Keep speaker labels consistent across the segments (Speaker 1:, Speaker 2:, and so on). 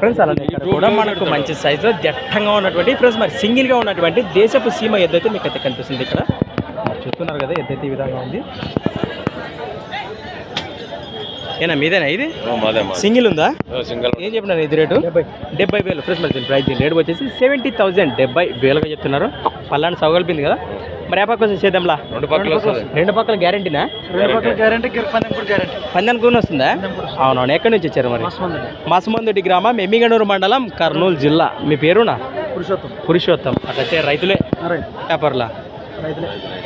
Speaker 1: Friends అలానే ఇక్కడ కూడా మనకు మంచి సైజులో దట్టంగా ఉన్నటువంటి ఫ్రెండ్స్ మరి సింగిల్గా ఉన్నటువంటి దేశపు సీమ ఎద్దైతే మీకు అయితే కనిపిస్తుంది ఇక్కడ. చూస్తున్నారు కదా ఎద్దైతే ఈ విధంగా ఉంది. ఏనా మీదేనా ఇది?
Speaker 2: మాదే
Speaker 1: సింగిల్ ఉందా?
Speaker 2: సింగల్.
Speaker 1: ఏం చెప్పినారు ఇది రేటు? డెబ్బై. వేలు ఫ్రెండ్స్ మరి ప్రైస్ దీని రేటు వచ్చేసి సెవెంటీ థౌసండ్ డెబ్బై వేలుగా చెప్తున్నారు పల్లాన్ని సవగలిపింది కదా. మరి ఏ పక్క వచ్చి చేద్దాంలా
Speaker 2: రెండు పక్కల
Speaker 1: రెండు పక్కల గ్యారంటీనా?
Speaker 2: రెండు పక్కల
Speaker 3: గ్యారంటీ పందెం కూడా
Speaker 1: వస్తుందా? అవునవును. ఎక్కడి నుంచి వచ్చారు మరి? మాసమందుడి. గ్రామం ఎమ్మిగనూరు మండలం కర్నూలు జిల్లా. మీ పేరునా?
Speaker 3: పురుషోత్తం.
Speaker 1: పురుషోత్తం. అట్లయితే రైతులే వ్యాపారులా?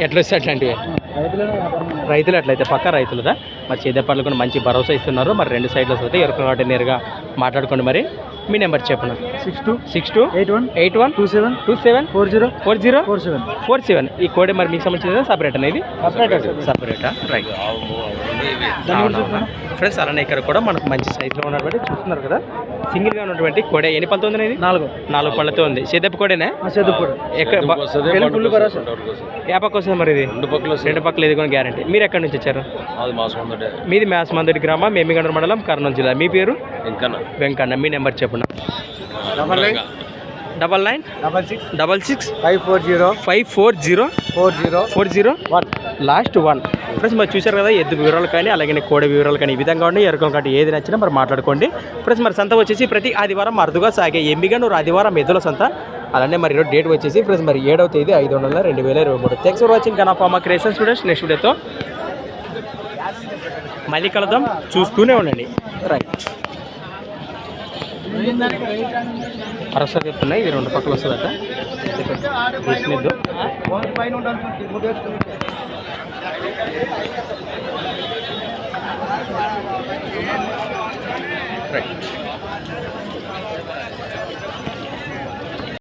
Speaker 1: ఎట్లా వస్తాయి అట్లాంటివి?
Speaker 3: రైతులే
Speaker 1: అట్లయితే పక్క రైతులదా మరి చేదేపట్లు కూడా మంచి భరోసా ఇస్తున్నారు. మరి రెండు సైడ్లు వస్తే ఎరుకు కాబట్టి నేరుగా మాట్లాడుకోండి మరి. మీ నెంబర్ చెప్పను?
Speaker 3: Six two
Speaker 1: six two
Speaker 3: eight one
Speaker 1: eight one
Speaker 3: two seven
Speaker 1: two seven
Speaker 3: four zero
Speaker 1: four zero
Speaker 3: four seven.
Speaker 1: Four seven. ఈ కోడే మరి మీకు సంబంధించిన సపరేట్ అనేది? సపరేటా రైట్ ఫ్రెండ్స్ అలానే ఇక్కడ కూడా మనకు మంచి సైజులో ఉన్నటువంటి చూస్తున్నారు కదా? సింగిల్గా ఉన్నటువంటి కోడే ఎన్ని పళ్ళతో ఉంది ఇది
Speaker 3: నాలుగు.
Speaker 1: నాలుగు పళ్ళతో ఉంది. సేదప్ప కోడేనా? ఎక్కడ
Speaker 3: భరోసా
Speaker 1: ఏ పక్క వస్తుంది మరి ఇది?
Speaker 2: రెండు పక్కల
Speaker 1: రెండు పక్కల ఇది కూడా గ్యారంటీ మీరు ఎక్కడి నుంచి వచ్చారు?
Speaker 2: మాసం
Speaker 1: మీది మ్యాస్ మందడి గ్రామం మేమిగండ్ర మండలం కర్నూలు జిల్లా. మీ పేరు?
Speaker 2: ఇంకా
Speaker 1: వెంకన్న. మీ నెంబర్ చెప్పండి.
Speaker 3: Double nine.
Speaker 1: Double nine?
Speaker 3: Double six.
Speaker 1: Double six?
Speaker 3: Five four zero.
Speaker 1: Five four zero?
Speaker 3: Four zero.
Speaker 1: Four zero?
Speaker 3: One.
Speaker 1: Last one. Friends మరి చూశారు కదా ఎద్దు వివరాలు కానీ అలాగే కోడి వివరాలు కానీ ఈ విధంగా ఉండి ఎరుకలు కానీ ఏది నచ్చినా మరి మాట్లాడుకోండి. ఫ్రెండ్స్ మరి సంత వచ్చేసి ప్రతి ఆదివారం అరుదుగా సాగే ఎంబిగా ఆదివారం ఎద్దుల సంత. అలానే మరి ఈరోజు డేట్ వచ్చేసి ఫ్రెండ్స్ మరి ఏడవ తేదీ ఐదు వందల రెండు వేల ఇరవై మూడు. Thanks for watching Kana pharma creation students next వీడియోతో మళ్ళీ కలుద్దాం. చూస్తూనే ఉండండి. రైట్ అరసా చెప్తున్నా ఇది రెండు పక్కలు వస్తుందట. తీసుకునిద్దు రైట్